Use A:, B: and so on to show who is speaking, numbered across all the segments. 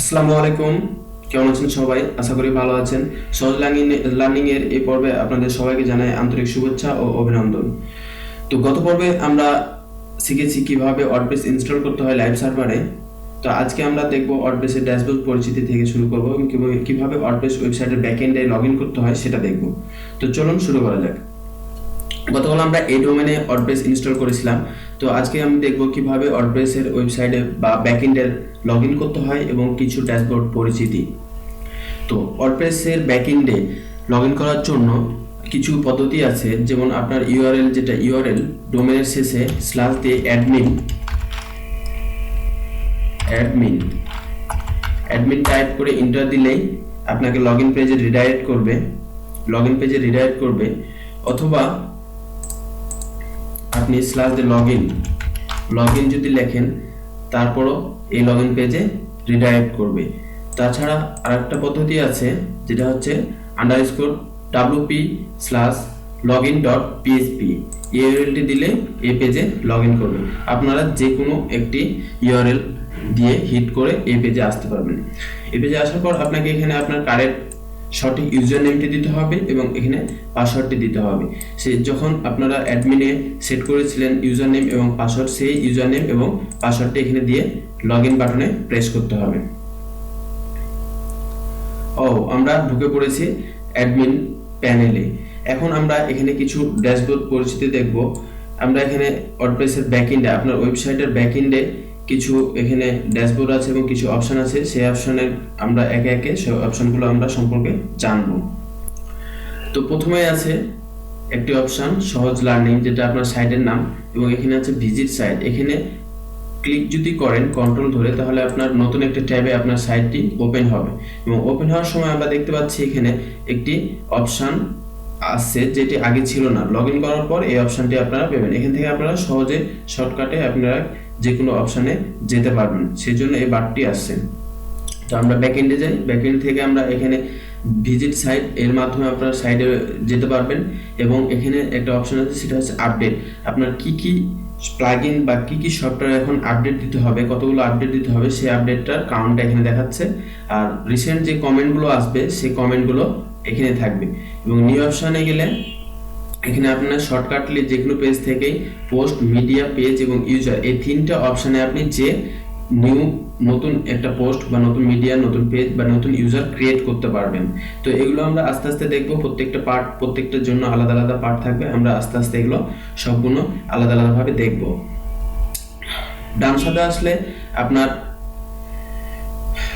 A: আসসালামু আলাইকুম। কেমন আছেন সবাই? আশা করি ভালো আছেন। সহজ লার্নিং লার্নিং এর এই পর্বে আপনাদের সবাইকে জানাই আন্তরিক শুভেচ্ছা ও অভিনন্দন। তো গত পর্বে আমরা শিখেছি কীভাবে ওয়ার্ডপ্রেস ইনস্টল করতে হয় লাইভ সার্ভারে তো আজকে আমরা দেখব ওয়ার্ডপ্রেসের ড্যাশবোর্ড পরিচিতি থেকে শুরু করব এবং কিভাবে- ওয়ার্ডপ্রেস ওয়েবসাইটের ব্যাকএন্ডে লগ ইন করতে হয় সেটা দেখব। তো চলুন শুরু করা যাক। গতকাল আমরা এই ডোমেনে ওয়ার্ডপ্রেস ইনস্টল করেছিলাম। তো আজকে আমি দেখব কীভাবে ওয়ার্ডপ্রেসের ওয়েবসাইটে বা ব্যাক ব্যাকএন্ডের লগ ইন করতে হয় এবং কিছু ড্যাশবোর্ড পরিচিতি। তো ওয়ার্ডপ্রেসের ব্যাকএন্ডে লগ ইন করার জন্য কিছু পদ্ধতি আছে, যেমন আপনার ইউআরএল যেটা ইউআরএল ডোমেনের শেষে স্ল্যাশ দিয়ে অ্যাডমিন অ্যাডমিন অ্যাডমিন টাইপ করে ইন্টার দিলেই আপনাকে লগ ইন পেজে রিডাইরেক্ট করবে লগ ইন পেজে রিডাইরেক্ট করবে, অথবা আপনি স্ল্যাশ দিয়ে লগ ইন লগ ইন যদি লেখেন, তারপরও এই লগ ইন পেজে রিডাইরেক্ট করবে। তাছাড়া আরেকটা পদ্ধতি আছে, যেটা হচ্ছে underscore WP slash log in dot PHP ইউআরএলটি দিলে এই পেজে লগ ইন করবে। আপনারা যে কোনো একটি ইউআরএল দিয়ে হিট করে এই পেজে আসতে পারবেন। এই পেজে আসার পর আপনাকে এখানে আপনার কারেন্ট সঠিক ইউজার নেমটি দিতে হবে এবং এখানে পাসওয়ার্ডটি দিতে হবে। সে যখন আপনারা অ্যাডমিনে সেট করেছিলেন ইউজার নেম এবং পাসওয়ার্ড সেই ইউজার নেম এবং পাসওয়ার্ডটি এখানে দিয়ে লগ ইন বাটনে প্রেস করতে হবে। ও, আমরা ঢুকে পড়েছি অ্যাডমিন প্যানেলে এখন আমরা এখানে কিছু ড্যাশবোর্ড পরিচিতি দেখব। আমরা এখানে ওয়ার্ডপ্রেসের ব্যাকএন্ডে আপনার ওয়েবসাইটের ব্যাকএন্ডে কিছু এখানে ড্যাশবোর্ড আছে এবং কিছু অপশন আছে। সেই অপশনের আমরা একে একে সেই অপশনগুলো আমরা সম্পর্কে জানব। তো প্রথমে আছে একটি অপশন সহজ লার্নিং যেটা আপনার সাইটের নাম এবং এখানে আছে ভিজিট সাইট এখানে ক্লিক যদি করেন কন্ট্রোল ধরে, তাহলে আপনার নতুন একটা ট্যাবে আপনার সাইটটি ওপেন হবে। এবং ওপেন হওয়ার সময় আমরা দেখতে পাচ্ছি এখানে একটি অপশন আসছে যেটি আগে ছিল না। লগ ইন করার পর এই অপশনটি আপনারা পাবেন। এখান থেকে আপনারা সহজে শর্টকাটে আপনারা যে কোনো অপশনে যেতে পারবেন। সেই জন্য এই বারটি আসছে। তো আমরা ব্যাকএন্ডে যাই। ব্যাকএন্ড থেকে আমরা এখানে ভিজিট সাইট এর মাধ্যমে আপনার সাইটে যেতে পারবেন এবং এখানে একটা অপশন আছে, সেটা হচ্ছে আপডেট আপনার কি কি প্লাগইন বা কি কি সফটওয়্যার এখন আপডেট দিতে হবে, কতগুলো আপডেট দিতে হবে, সেই আপডেটটার কাউন্টটা এখানে দেখাচ্ছে। আর রিসেন্ট যে কমেন্টগুলো আসবে, সেই কমেন্টগুলো এখানে থাকবে। এবং নিউ অপশনে গেলে এখানে আপনার শর্টকাটলি যে কোনো পেজ থেকেই পোস্ট মিডিয়া পেজ এবং ইউজার এই তিনটা অপশনে আপনি যে নিউ নতুন একটা পোস্ট বা নতুন মিডিয়া নতুন পেজ বা নতুন ইউজার ক্রিয়েট করতে পারবেন। তো এগুলো আমরা আস্তে আস্তে দেখব, প্রত্যেকটা পার্ট প্রত্যেকটার জন্য আলাদা আলাদা পার্ট থাকবে। আমরা আস্তে আস্তে এগুলো সবগুলো আলাদা আলাদাভাবে দেখব। ডান সাথে আসলে আপনার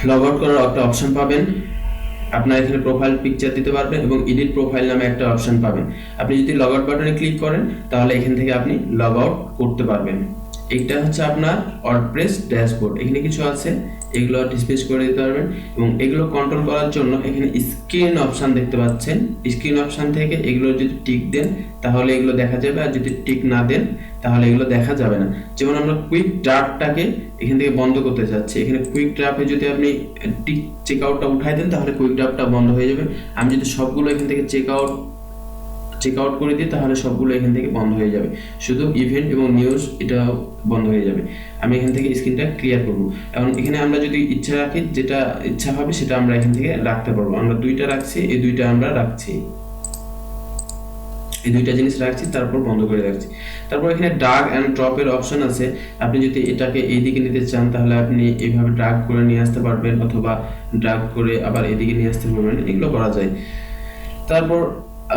A: লগ আউট করার একটা অপশন পাবেন। আপনার এখানে প্রোফাইল পিকচার দিতে পারবেন এবং এডিট প্রোফাইল নামে একটা অপশন পাবেন। আপনি যদি লগ আউট বাটনে ক্লিক করেন, তাহলে এখান থেকে আপনি লগ আউট করতে পারবেন। এটা হচ্ছে আপনার ওয়ার্ডপ্রেস ড্যাশবোর্ড এখানে কিছু আছে, এগুলো ডিসপ্লেস করে দিতে পারবেন এবং এগুলো কন্ট্রোল করার জন্য এখানে স্ক্রিন অপশন দেখতে পাচ্ছেন। স্ক্রিন অপশন থেকে এগুলো যদি টিক দেন, তাহলে এগুলো দেখা যাবে। আর যদি টিক না দেন, তাহলে এগুলো দেখা যাবে না। যেমন আমরা কুইক ড্রাফটটাকে এখান থেকে বন্ধ করতে চাচ্ছি। এখানে কুইক ড্রাফটে যদি আপনি টিক চেক আউটটা উঠাই দেন, তাহলে কুইক ড্রাফটটা বন্ধ হয়ে যাবে। আমি যদি সবগুলো এখান থেকে চেক আউট চেক আউট করে দিই, তাহলে সবগুলো এখান থেকে বন্ধ হয়ে যাবে। শুধু ইভেন্ট এবং নিউজ এটা বন্ধ হয়ে যাবে। আমি এখান থেকে স্ক্রিনটা ক্লিয়ার করব। এবং এখানে আমরা যদি ইচ্ছা রাখি, যেটা ইচ্ছা হবে সেটা আমরা এখান থেকে রাখতে পারব। আমরা দুইটা রাখছি, এই দুইটা আমরা রাখছি। এই দুইটা জিনিস রাখছি, তারপর বন্ধ করে রাখছি। তারপর এখানে ড্রাগ অ্যান্ড ড্রপের অপশন আছে। আপনি যদি এটাকে এইদিকে নিতে চান, তাহলে আপনি এইভাবে ড্রাগ করে নিয়ে আসতে পারবেন, অথবা ড্রাগ করে আবার এদিকে নিয়ে আসতে পারবেন। এগুলো করা যায়। তারপর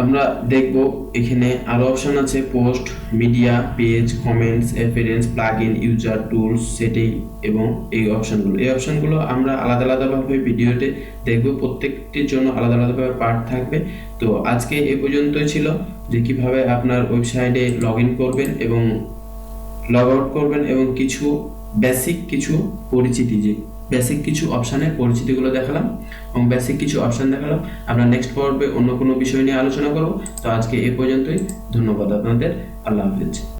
A: আমরা দেখব এখানে আরও অপশন আছে post media page comments appearance plugin user tools setting এবং এই অপশনগুলো এই অপশনগুলো আমরা আলাদা আলাদাভাবে ভিডিওতে দেখব, প্রত্যেকটির জন্য আলাদা আলাদাভাবে পার্ট থাকবে। তো আজকে এ পর্যন্তই ছিল যে কীভাবে আপনার ওয়েবসাইটে লগ ইন করবেন এবং লগ আউট করবেন এবং কিছু বেসিক কিছু পরিচিতি যে বেসিক কিছু অপশানের পরিচিতিগুলো দেখালাম এবং বেসিক কিছু অপশান দেখালাম। আমরা নেক্সট পর্বে অন্য কোনো বিষয় নিয়ে আলোচনা করব। তো আজকে এ পর্যন্তই। ধন্যবাদ আপনাদের। আল্লাহ হাফিজ।